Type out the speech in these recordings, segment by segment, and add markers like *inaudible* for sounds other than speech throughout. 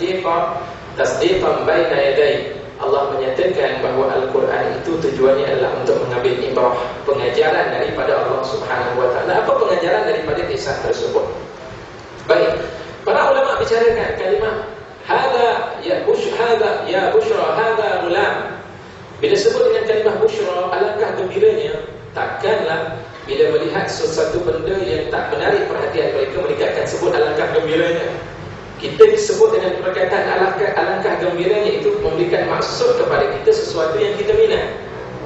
tasdiqa tasdiqan baina yaday Allah menyatakan bahawa Al-Quran itu tujuannya adalah untuk mengambil ibrah pengajaran daripada Allah Subhanahu wa taala. Apa pengajaran daripada kisah tersebut? Baik. Para ulama bicarakan kalimah hada ya bush hada ya bushra hada gulam. Bila sebut dengan kalimah bushra, alangkah gembiranya takkanlah bila melihat sesuatu benda yang tak menarik perhatian mereka mereka akan sebut alangkah gembiranya kita disebut dengan perkataan alangkah, alangkah gembiranya itu memberikan maksud kepada kita sesuatu yang kita minat.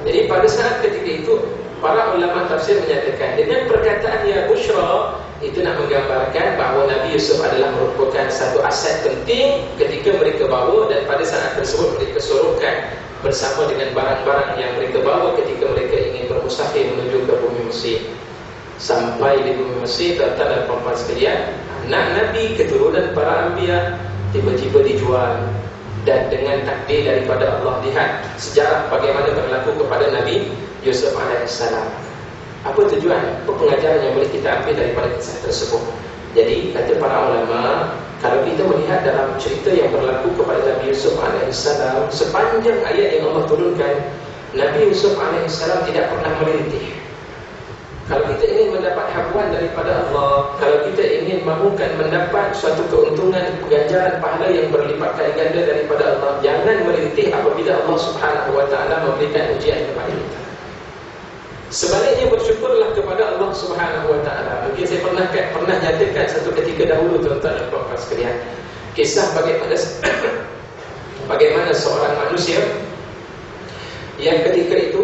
Jadi pada saat ketika itu para ulama tafsir menyatakan dengan perkataan ya bushra itu nak menggambarkan bahawa Nabi Yusuf adalah merupakan satu aset penting ketika mereka bawa dan pada saat tersebut mereka suruhkan bersama dengan barang-barang yang mereka bawa ketika mereka ingin bermustahil menuju ke bumi Mesir. Sampai di bumi Mesir, tuan-tuan dan perempuan sekalian, anak Nabi keturunan para Anbiya tiba-tiba dijual. Dan dengan takdir daripada Allah lihat sejarah bagaimana berlaku kepada Nabi Yusuf AS apa tujuan, pengajaran yang boleh kita ambil daripada kisah tersebut? Jadi kata para ulama kalau kita melihat dalam cerita yang berlaku kepada Nabi Yusuf AS sepanjang ayat yang Allah turunkan Nabi Yusuf AS tidak pernah merintih kalau kita ingin mendapat habuan daripada Allah Kalau kita ingin mahukan mendapat suatu keuntungan Ganjaran pahala yang berlipat kali ganda daripada Allah Jangan merintih apabila Allah subhanahu wa ta'ala memberikan ujian kepada kita. Sebaliknya bersyukurlah kepada Allah ta'ala. Mungkin saya pernah pernah nyatakan satu ketika dahulu Tuan-tuan dan puan sekalian Kisah bagaimana *coughs* Bagaimana seorang manusia Yang ketika itu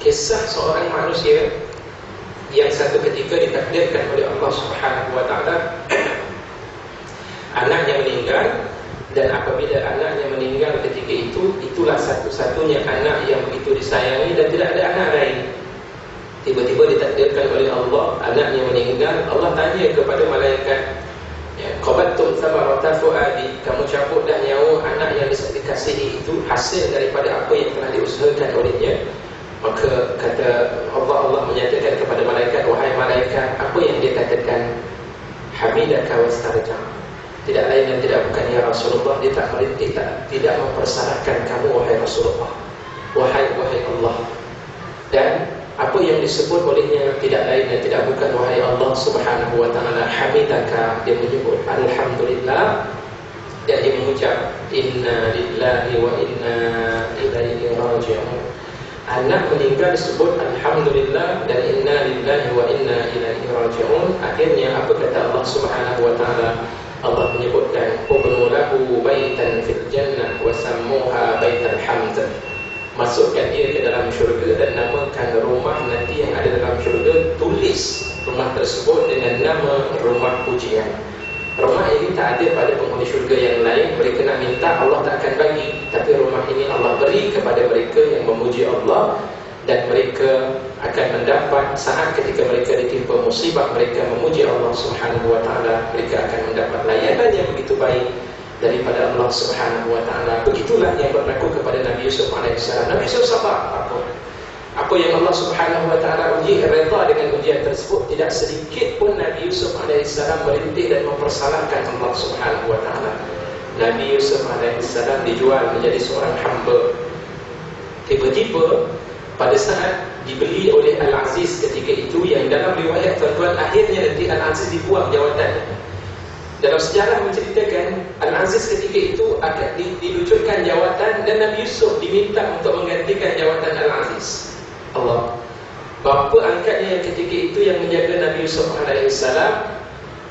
kisah seorang manusia yang satu ketika ditakdirkan oleh Allah Subhanahu wa taala *clears throat* anaknya meninggal dan apabila anaknya meninggal ketika itu itulah satu-satunya anak yang begitu disayangi dan tidak ada anak lain. Tiba-tiba ditakdirkan oleh Allah anaknya meninggal Allah tanya kepada malaikat ya qabattum thamarata fuadi. Kamu cabut dah nyawa anak yang dikasihi itu hasil daripada apa yang telah diusahakan olehnya Maka kata Allah Allah menyatakan kepada malaikat Wahai malaikat apa yang dia katakan? Hamidaka wastarja Tidak lain dan tidak bukan Ya Rasulullah Dia tak tak, Tidak mempersalahkan kamu Wahai Rasulullah. Wahai Wahai Allah. Dan apa yang disebut olehnya Tidak lain dan tidak bukan Wahai Allah Subhanahu wa ta'ala Hamidaka. Dia menyebut Alhamdulillah. Dan dia mengucap Inna lillahi wa inna ilaihi raji'un anak meninggal disebut alhamdulillah dan inna lillahi wa inna ilaihi raji'un. Akhirnya apa kata Allah Subhanahu wa taala? Allah menyebutkan ubnu lahu baitan fil jannah wa sammuha baital hamd. Masukkan dia ke dalam syurga dan namakan rumah nanti yang ada dalam syurga tulis rumah tersebut dengan nama rumah pujian Rumah ini tak ada pada penghuni syurga yang lain. Mereka nak minta Allah tak akan bagi. Tapi rumah ini Allah beri kepada mereka yang memuji Allah. Dan mereka akan mendapat saat ketika mereka ditimpa musibah Mereka memuji Allah subhanahu wa ta'ala Mereka akan mendapat layanan yang begitu baik Daripada Allah subhanahu wa ta'ala. Begitulah yang berlaku kepada Nabi Yusuf AS Nabi Yusuf sabar. Apa? Apa yang Allah subhanahu wa ta'ala uji Reda dengan ujian tersebut Tidak sedikit pun Nabi Yusuf AS Merintih dan mempersalahkan Allah subhanahu wa ta'ala. Nabi Yusuf AS dijual menjadi seorang hamba. Tiba-tiba Pada saat dibeli oleh Al-Aziz ketika itu Yang dalam riwayat tuan-tuan Akhirnya nanti Al-Aziz dibuang jawatan dalam sejarah menceritakan Al-Aziz ketika itu akan dilucurkan jawatan dan Nabi Yusuf diminta untuk menggantikan jawatan Al-Aziz. Allah. Bapa angkatnya yang ketika itu yang menjaga Nabi Yusuf AS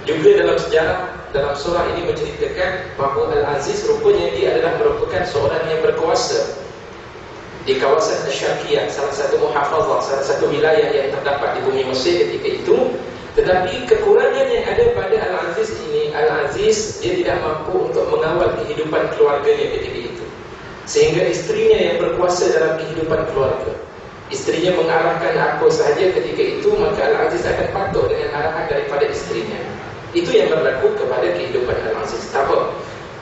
Juga dalam sejarah Dalam surah ini menceritakan Bahawa Al-Aziz rupanya dia adalah merupakan seorang yang berkuasa Di kawasan Asyakiyah Salah satu muhafazah Salah satu wilayah yang terdapat di bumi Mesir ketika itu. Tetapi kekurangan yang ada pada Al-Aziz ini Al-Aziz dia tidak mampu untuk mengawal kehidupan keluarganya ketika itu. Sehingga istrinya yang berkuasa dalam kehidupan keluarga Istrinya mengarahkan apa sahaja ketika itu Maka Al-Aziz akan patuh dengan arahan daripada istrinya Itu yang berlaku kepada kehidupan Al-Aziz. Tak apa.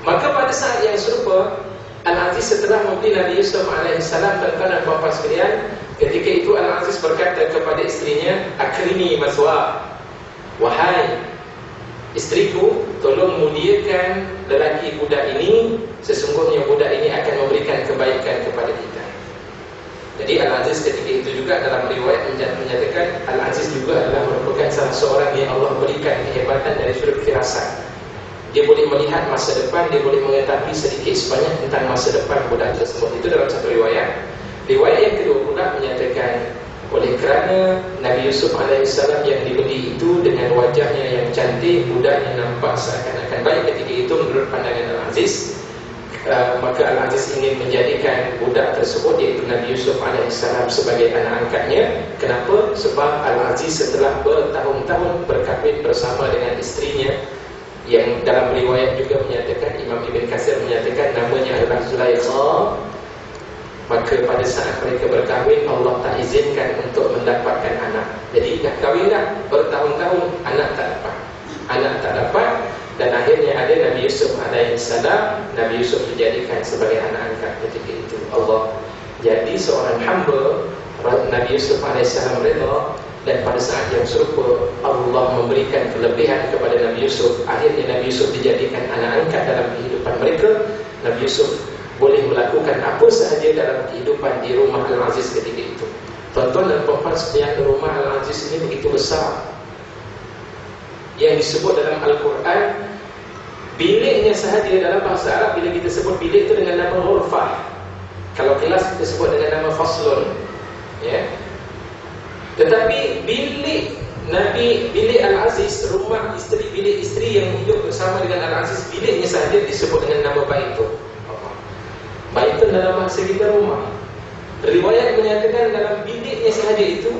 Maka pada saat yang serupa, Al-Aziz setelah membeli Nabi Yusuf AS, tuan-tuan dan sekalian, ketika itu Al-Aziz berkata kepada istrinya, Akrimi maswa, wahai istriku, tolong muliakan lelaki budak ini, sesungguhnya budak ini akan memberikan kebaikan kepada kita. Jadi Al-Aziz ketika itu juga dalam riwayat menyatakan Al-Aziz juga adalah merupakan salah seorang yang Allah berikan kehebatan dari sudut firasat. Dia boleh melihat masa depan, dia boleh mengetahui sedikit sebanyak tentang masa depan budak tersebut. Itu dalam satu riwayat. Riwayat yang kedua pula menyatakan oleh kerana Nabi Yusuf AS yang dibeli itu dengan wajahnya yang cantik, budaknya nampak seakan-akan baik ketika itu menurut pandangan Al-Aziz. Uh, maka Al-Aziz ingin menjadikan budak tersebut iaitu Nabi Yusuf AS sebagai anak angkatnya. Kenapa? sebab Al-Aziz setelah bertahun-tahun berkahwin bersama dengan istrinya yang dalam riwayat juga menyatakan Imam Ibn Qasir menyatakan namanya adalah Zulaikha maka pada saat mereka berkahwin Allah tak izinkan untuk mendapatkan anak. Jadi dah kahwin dah bertahun-tahun anak tak dapat. Anak tak dapat dan akhirnya ada Nabi Yusuf AS Nabi Yusuf dijadikan sebagai anak angkat ketika itu. Allah jadi seorang hamba Nabi Yusuf AS reda dan pada saat yang serupa Allah memberikan kelebihan kepada Nabi Yusuf. Akhirnya Nabi Yusuf dijadikan anak angkat dalam kehidupan mereka. Nabi Yusuf boleh melakukan apa sahaja dalam kehidupan di rumah Al-Aziz ketika itu. Tuan-tuan dan puan-puan sekalian rumah Al-Aziz ini begitu besar. Yang disebut dalam Al-Quran biliknya sahaja dalam bahasa Arab bila kita sebut bilik itu dengan nama hurfah kalau kelas kita sebut dengan nama faslun ya. Tetapi bilik Nabi bilik Al-Aziz rumah isteri bilik isteri yang hidup bersama dengan Al-Aziz biliknya sahaja disebut dengan nama baik itu baik itu dalam bahasa kita rumah. Riwayat menyatakan dalam biliknya sahaja itu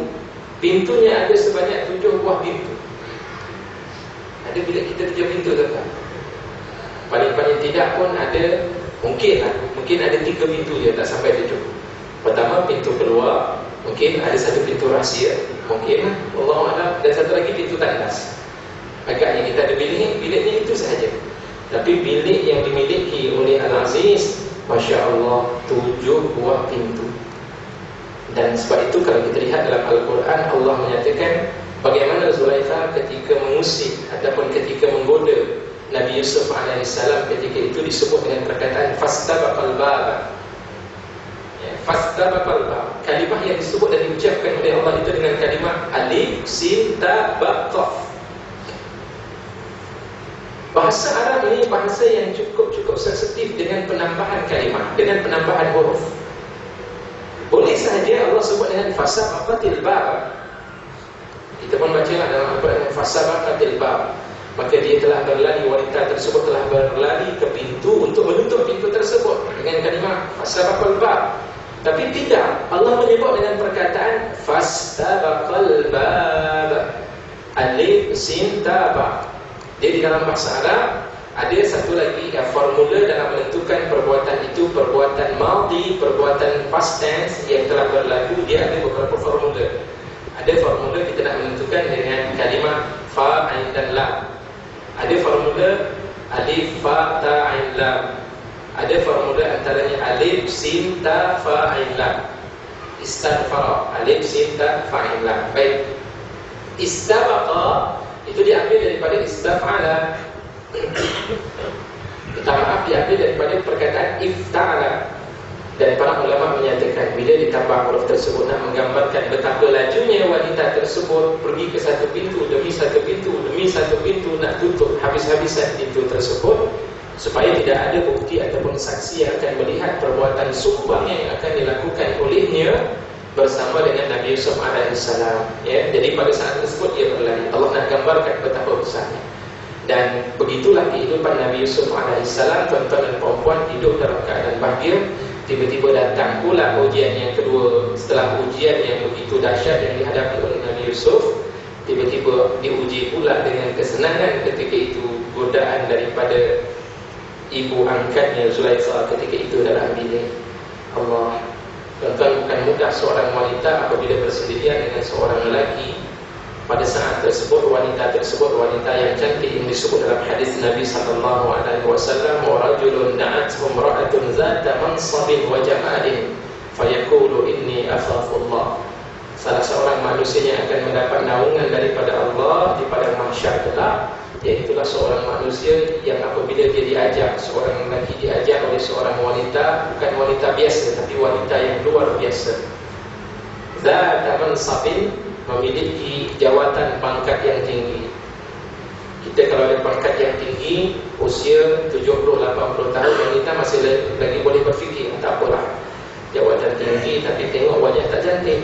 pintunya ada sebanyak tujuh buah pintu. Ada bila kita tujuh pintu tak? Paling-paling tidak pun ada Mungkin lah. Mungkin ada tiga pintu je tak sampai tujuh Pertama pintu keluar. Mungkin ada satu pintu rahsia. Mungkin lah. Allah Allah Dan satu lagi pintu tandas Agaknya kita ada bilik Biliknya itu sahaja. Tapi bilik yang dimiliki oleh Al-Aziz Masya Allah Tujuh buah pintu. Dan sebab itu kalau kita lihat dalam Al-Quran Allah menyatakan Bagaimana Zulaikha ketika mengusik ataupun ketika menggoda Nabi Yusuf AS ketika itu disebut dengan perkataan Fastabaqal baba. Ya, Fastabaqal baba. Kalimah yang disebut dan diucapkan oleh Allah itu dengan kalimah Alif, Sin, Ta, Ba, Qaf. Bahasa Arab ini bahasa yang cukup-cukup sensitif dengan penambahan kalimah Dengan penambahan huruf. Boleh sahaja Allah sebut dengan Fastabaqatil baba. Kita pun baca lah dalam Al-Quran Fasabakatil bab Maka dia telah berlari Wanita tersebut telah berlari ke pintu Untuk menutup pintu tersebut Dengan kalimah Fasabakal bab. Tapi tidak Allah menyebut dengan perkataan Fasabakal bab. Alif sin taba Dia di dalam bahasa Arab Ada satu lagi ya, formula dalam menentukan perbuatan itu Perbuatan maldi, perbuatan past tense Yang telah berlaku Dia ada beberapa formula. Ada formula kita nak menentukan dengan kalimah fa ain dan ada formula alif fa ta ain lam. Ada formula antaranya alif sin ta fa ain lam. Istaghfara alif sin ta fa ain lam. Baik. Istabaqa itu diambil daripada istafala. *coughs* Kita maaf diambil daripada perkataan ifta'ala dan para ulama menyatakan bila ditambah huruf tersebut nak menggambarkan betapa lajunya wanita tersebut pergi ke satu pintu demi satu pintu demi satu pintu nak tutup habis-habisan pintu tersebut supaya tidak ada bukti ataupun saksi yang akan melihat perbuatan sumbang yang akan dilakukan olehnya bersama dengan Nabi Yusuf AS ya, jadi pada saat tersebut dia berlari. Allah nak gambarkan betapa besarnya. Dan begitulah kehidupan Nabi Yusuf AS tuan-tuan dan perempuan hidup dalam keadaan bahagia Tiba-tiba datang pula ujian yang kedua. Setelah ujian yang begitu dahsyat yang dihadapi oleh Nabi Yusuf Tiba-tiba diuji pula dengan kesenangan ketika itu Godaan daripada ibu angkatnya Zulaikha ketika itu dalam bilik Allah Tuan-tuan bukan mudah seorang wanita apabila bersendirian dengan seorang lelaki pada saat tersebut wanita tersebut wanita yang cantik yang disebut dalam hadis Nabi sallallahu alaihi wasallam wa rajulun da'at imra'atun zata mansabin wa jamalin fayaqulu inni akhafullah. Salah seorang manusia yang akan mendapat naungan daripada Allah di pada mahsyar kelak iaitulah seorang manusia yang apabila dia diajak seorang lelaki diajak oleh seorang wanita bukan wanita biasa tapi wanita yang luar biasa. Zata mansabin memiliki jawatan pangkat yang tinggi. Kita kalau ada pangkat yang tinggi, usia 70-80 tahun, wanita masih lagi boleh berfikir, tak apalah. Jawatan tinggi tapi tengok wajah tak cantik.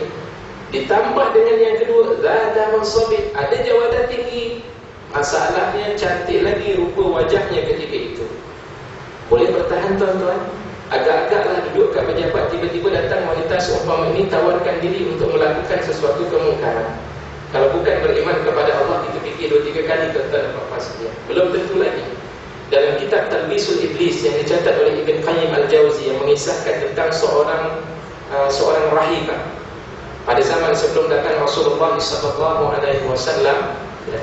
Ditambah dengan yang kedua, Zada Mansabit, ada jawatan tinggi. Masalahnya cantik lagi rupa wajahnya ketika itu. Boleh bertahan tuan-tuan? Agak-agaklah duduk kat pejabat Tiba-tiba datang wanita seumpama ini Tawarkan diri untuk melakukan sesuatu kemungkaran. Kalau bukan beriman kepada Allah Kita fikir dua tiga kali Tentang apa saja Belum tentu lagi. Dalam kitab Talbisul Iblis Yang dicatat oleh Ibn Qayyim Al-Jawzi Yang mengisahkan tentang seorang uh, Seorang rahimah Pada zaman sebelum datang Rasulullah SAW Tidak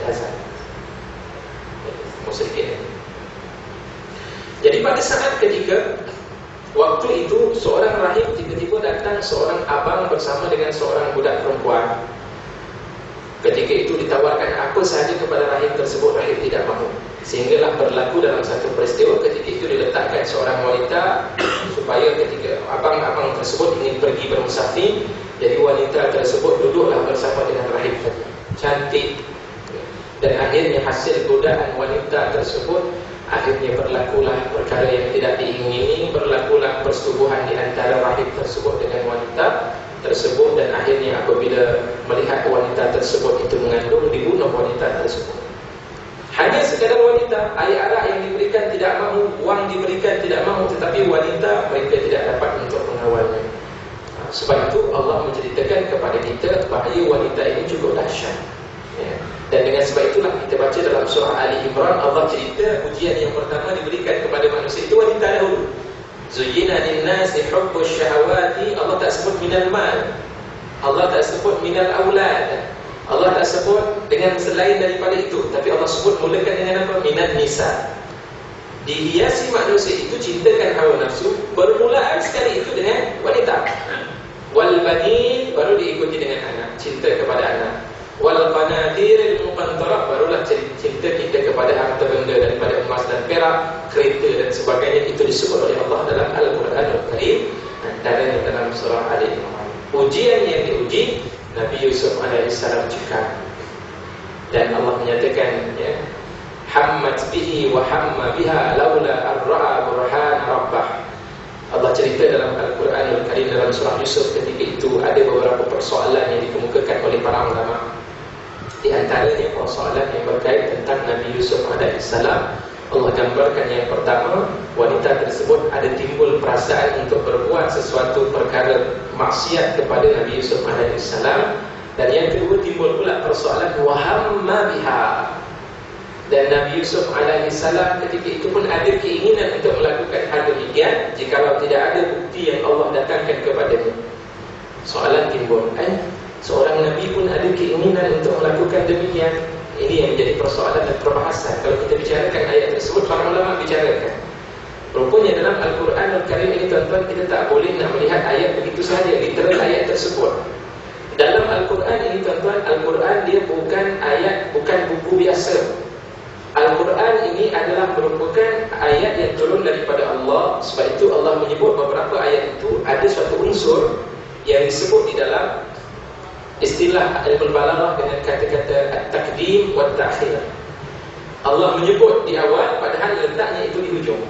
Jadi pada saat ketika Waktu itu seorang rahib tiba-tiba datang seorang abang bersama dengan seorang budak perempuan. Ketika itu ditawarkan apa sahaja kepada rahib tersebut, rahib tidak mahu. Sehinggalah berlaku dalam satu peristiwa ketika itu diletakkan seorang wanita *coughs* supaya ketika abang-abang tersebut ingin pergi bermusafir, jadi wanita tersebut duduklah bersama dengan rahib. Cantik. Dan akhirnya hasil godaan wanita tersebut Akhirnya berlakulah perkara yang tidak diingini Berlakulah persetubuhan di antara rahib tersebut dengan wanita tersebut Dan akhirnya apabila melihat wanita tersebut itu mengandung Dibunuh wanita tersebut. Hanya sekadar wanita Air arak yang diberikan tidak mahu Wang diberikan tidak mahu Tetapi wanita mereka tidak dapat untuk mengawalnya. Sebab itu Allah menceritakan kepada kita Bahaya wanita ini cukup dahsyat. Ya. Dan dengan sebab itulah kita baca dalam surah Ali Imran Allah cerita ujian yang pertama diberikan kepada manusia itu wanita dahulu. Zuyyina lin-nasi hubbus syahawati Allah tak sebut minal mal. Allah tak sebut minal aulad. Allah tak sebut dengan selain daripada itu, tapi Allah sebut mulakan dengan apa? Minat nisa. Dihiasi manusia itu cintakan hawa nafsu bermula sekali itu dengan wanita. Wal banin baru diikuti dengan anak, cinta kepada anak wal qanadiril muqantarah barulah cinta kita kepada harta benda daripada emas dan perak, kereta dan sebagainya itu disebut oleh Allah dalam Al-Quran Al-Karim antaranya dalam surah Ali Imran. Ujian yang diuji Nabi Yusuf AS cakap dan Allah menyatakan ya hammat bihi wa hamma biha laula ar-ra'a burhan rabbah. Allah cerita dalam Al-Quran Al-Karim dalam surah Yusuf ketika itu ada beberapa persoalan yang dikemukakan oleh para ulama di antaranya persoalan yang berkait tentang Nabi Yusuf AS Allah gambarkan yang pertama Wanita tersebut ada timbul perasaan untuk berbuat sesuatu perkara maksiat kepada Nabi Yusuf AS Dan yang kedua timbul pula persoalan Wahamma biha. Dan Nabi Yusuf AS ketika itu pun ada keinginan untuk melakukan hal demikian Jikalau tidak ada bukti yang Allah datangkan kepadanya. Soalan timbul eh, Seorang Nabi pun ada keinginan untuk melakukan demikian. Ini yang menjadi persoalan dan perbahasan. Kalau kita bicarakan ayat tersebut, para ulama bicarakan. Rupanya dalam Al-Quran Al-Karim ini tuan-tuan Kita tak boleh nak melihat ayat begitu sahaja Literal ayat tersebut. Dalam Al-Quran ini tuan-tuan Al-Quran dia bukan ayat, bukan buku biasa. Al-Quran ini adalah merupakan ayat yang turun daripada Allah. Sebab itu Allah menyebut beberapa ayat itu. Ada suatu unsur yang disebut di dalam istilah ilmu balaghah dengan kata-kata takdim wa ta'khir. Allah menyebut di awal padahal letaknya itu di hujung.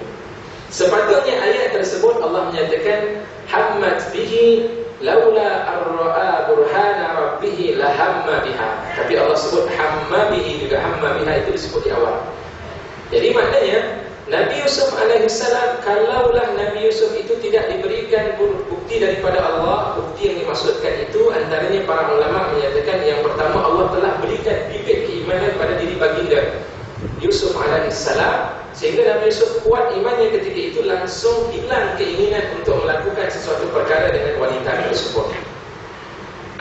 Sepatutnya ayat tersebut Allah menyatakan hammat bihi laula ar-ra'a burhana rabbih la hamma biha. Tapi Allah sebut hamma bihi juga hamma biha itu disebut di awal. Jadi maknanya Nabi Yusuf AS Kalaulah Nabi Yusuf itu tidak diberikan bukti daripada Allah Bukti yang dimaksudkan itu Antaranya para ulama menyatakan Yang pertama Allah telah berikan bibit keimanan pada diri baginda Yusuf AS Sehingga Nabi Yusuf kuat imannya ketika itu Langsung hilang keinginan untuk melakukan sesuatu perkara dengan wanita tersebut.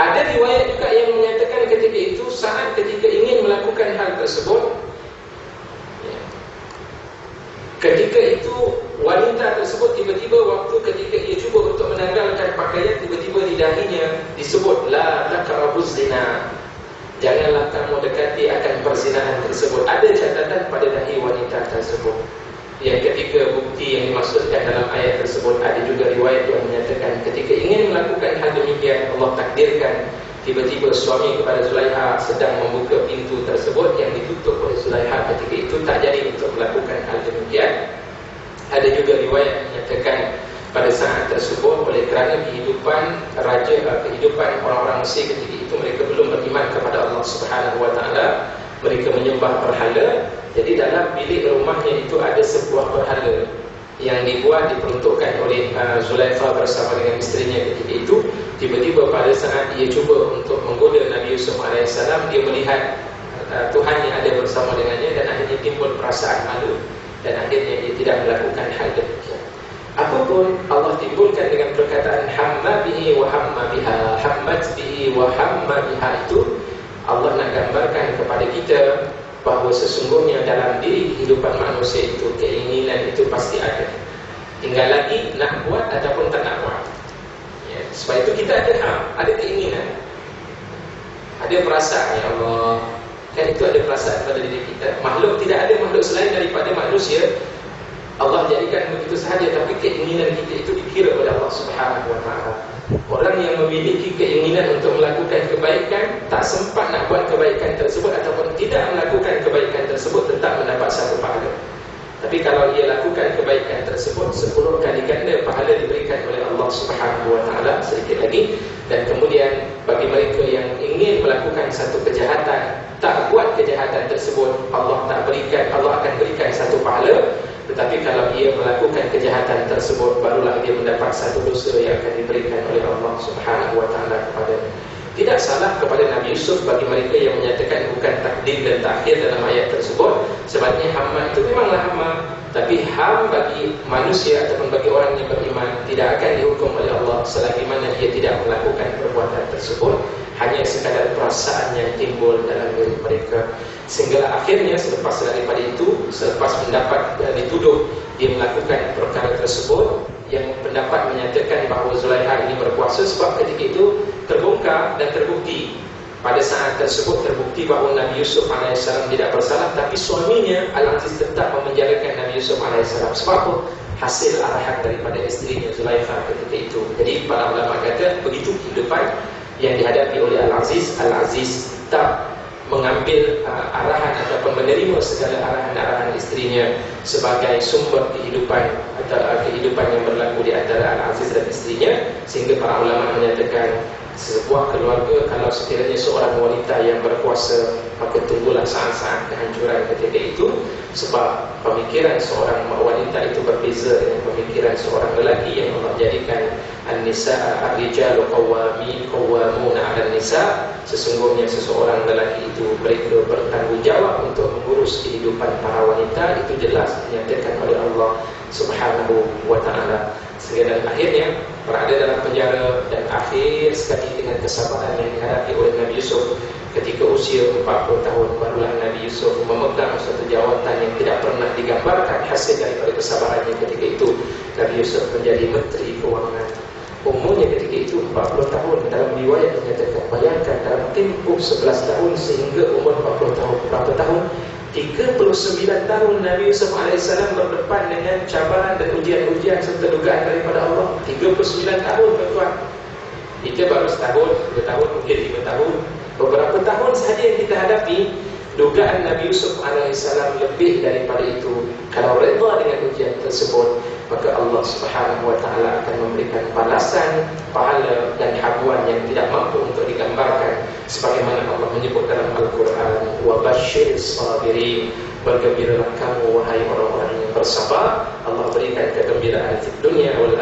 Ada riwayat juga yang menyatakan ketika itu saat ketika ingin melakukan hal tersebut ya, Ketika itu wanita tersebut tiba-tiba waktu ketika ia cuba untuk menanggalkan pakaian tiba-tiba di dahinya disebut la taqrabuz zina. Janganlah kamu dekati akan perzinahan tersebut. Ada catatan pada dahi wanita tersebut. Yang ketiga bukti yang dimaksudkan dalam ayat tersebut Ada juga riwayat yang menyatakan Ketika ingin melakukan hal demikian Allah takdirkan Tiba-tiba suami kepada Zulaiha sedang membuka pintu tersebut Yang ditutup oleh Zulaiha ketika itu Tak jadi untuk melakukan hal demikian Ada juga riwayat menyatakan pada saat tersebut oleh kerana kehidupan raja eh, kehidupan orang-orang Mesir ketika itu mereka belum beriman kepada Allah Subhanahu wa taala. Mereka menyembah berhala. Jadi dalam bilik rumahnya itu ada sebuah berhala yang dibuat diperuntukkan oleh uh, Zulaikha bersama dengan isterinya ketika itu. Tiba-tiba pada saat dia cuba untuk menggoda Nabi Yusuf AS dia melihat uh, Tuhan yang ada bersama dengannya dan akhirnya timbul perasaan malu dan akhirnya dia tidak melakukan hal demikian Apapun Allah timbulkan dengan perkataan hamma bihi wa hamma biha. Hammat bihi wa hamma biha itu Allah nak gambarkan kepada kita bahawa sesungguhnya dalam diri kehidupan manusia itu keinginan itu pasti ada. Tinggal lagi nak buat ataupun tak nak buat. Ya, sebab itu kita ada ham, ada keinginan. Ada perasaan ya Allah kan itu ada perasaan pada diri kita makhluk tidak ada makhluk selain daripada manusia Allah jadikan begitu sahaja tapi keinginan kita itu dikira oleh Allah Subhanahu wa taala. Orang yang memiliki keinginan untuk melakukan kebaikan tak sempat nak buat kebaikan tersebut ataupun tidak melakukan kebaikan tersebut tetap mendapat satu pahala. Tapi kalau ia lakukan kebaikan tersebut sepuluh kali ganda pahala diberikan oleh Allah Subhanahu wa taala sedikit lagi dan kemudian bagi mereka yang ingin melakukan satu kejahatan tak buat kejahatan tersebut Allah tak berikan Allah akan berikan satu pahala. Tetapi kalau ia melakukan kejahatan tersebut Barulah dia mendapat satu dosa yang akan diberikan oleh Allah subhanahu wa ta'ala kepada Tidak salah kepada Nabi Yusuf bagi mereka yang menyatakan bukan takdir dan takhir dalam ayat tersebut. Sebabnya hamba itu memanglah hamba Tapi ham bagi manusia ataupun bagi orang yang beriman Tidak akan dihukum oleh Allah Selagi mana dia tidak melakukan perbuatan tersebut. Hanya sekadar perasaan yang timbul dalam diri mereka. Sehingga akhirnya selepas daripada itu Selepas mendapat dan dituduh Dia melakukan perkara tersebut Yang pendapat menyatakan bahawa Zulaikha ini berkuasa Sebab ketika itu terbongkar dan terbukti Pada saat tersebut terbukti bahawa Nabi Yusuf AS tidak bersalah Tapi suaminya Al-Aziz tetap memenjarakan Nabi Yusuf AS Sebab? Hasil arahan daripada istrinya Zulaikha ketika itu Jadi para ulama kata begitu kehidupan yang dihadapi oleh Al-Aziz Al-Aziz tak mengambil uh, arahan ataupun menerima segala arahan-arahan istrinya sebagai sumber kehidupan atau uh, kehidupan yang berlaku di antara Al-Aziz dan istrinya sehingga para ulama menyatakan sebuah keluarga kalau sekiranya seorang wanita yang berkuasa maka tunggulah saat-saat kehancuran ketika itu. Sebab pemikiran seorang wanita itu berbeza dengan pemikiran seorang lelaki yang Allah jadikan an-nisaa ar-rijalu qawwamin qawwamun 'ala an-nisa sesungguhnya seseorang lelaki itu mereka bertanggungjawab untuk mengurus kehidupan para wanita. Itu jelas dinyatakan oleh Allah Subhanahu wa taala sehingga dan akhirnya berada dalam penjara dan akhir sekali dengan kesabaran yang dihadapi oleh Nabi Yusuf ketika usia 40 tahun. Barulah Nabi Yusuf memegang satu jawatan yang tidak pernah digambarkan hasil daripada kesabarannya ketika itu. Nabi Yusuf menjadi Menteri Keuangan umurnya ketika itu 40 tahun. Dalam riwayat dinyatakan bayangkan dalam tempoh 11 tahun sehingga umur 40 tahun berapa tahun 39 tahun Nabi Yusuf AS berdepan dengan cabaran dan ujian-ujian serta dugaan daripada Allah. 39 tahun tuan-tuan. Kita baru setahun, dua tahun, mungkin lima tahun. Beberapa tahun sahaja yang kita hadapi dugaan Nabi Yusuf AS lebih daripada itu. Kalau reda dengan ujian tersebut maka Allah Subhanahu wa taala akan memberikan balasan pahala dan habuan yang tidak mampu untuk digambarkan sebagaimana Allah menyebut dalam Al-Qur'an wa basyiris sabirin Bergembiralah kamu wahai orang-orang yang bersabar. Allah berikan kegembiraan di dunia wal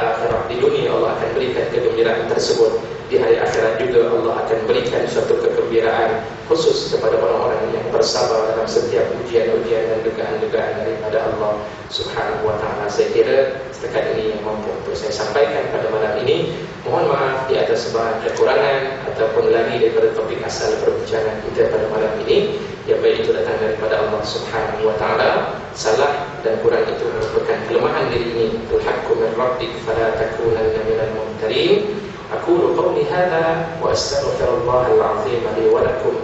Di dunia Allah akan berikan kegembiraan tersebut Di hari akhirat juga Allah akan berikan suatu kegembiraan Khusus kepada orang-orang yang bersabar dalam setiap ujian-ujian dan dugaan-dugaan daripada Allah Subhanahu wa ta'ala. Saya kira setakat ini yang mampu untuk saya sampaikan pada malam ini. Mohon maaf di atas sebahagian kekurangan Ataupun lagi daripada topik asal perbincangan kita pada malam ini Yang baik itu datang daripada Allah Subhanahu wa ta'ala. Salah dan kurang itu merupakan kelemahan diri ini. Tulhaqu min rabbik fala takunanna minal mumtarin qawli hadha wa astaghfirullah al-azim li wa lakum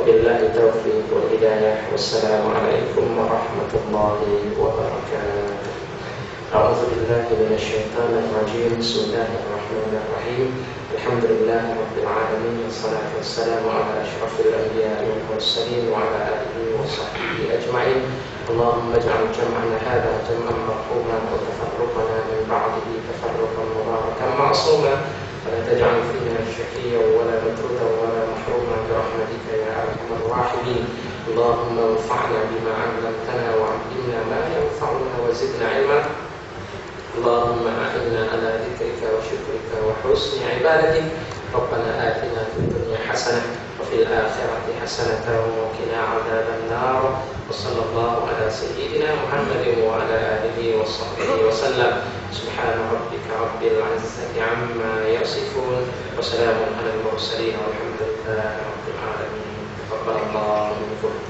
وبالله التوفيق والهداية والسلام عليكم ورحمة الله وبركاته. أعوذ بالله من الشيطان الرجيم. بسم الله الرحمن الرحيم. الحمد لله رب العالمين والصلاة والسلام على أشرف الأنبياء والمرسلين وعلى آله وصحبه أجمعين. اللهم اجعل جمعنا هذا جمعا مرحوما وتفرقنا من بعده تفرقا مباركا معصوما. فلا تجعل فينا شقيا ولا مترودا ولا محروما برحمتك يا أرحم الراحمين. اللهم انفعنا بما علمتنا وعلمنا ما ينفعنا وزدنا علما. اللهم أعنا على ذكرك وشكرك وحسن عبادتك. ربنا آتنا في الدنيا حسنة وفي الآخرة حسنة وقنا عذاب النار وصلى الله على سيدنا محمد وعلى آله وصحبه وسلم. سبحان ربك رب العزة عما يصفون وسلام على المرسلين والحمد لله رب العالمين. تقبل الله منكم.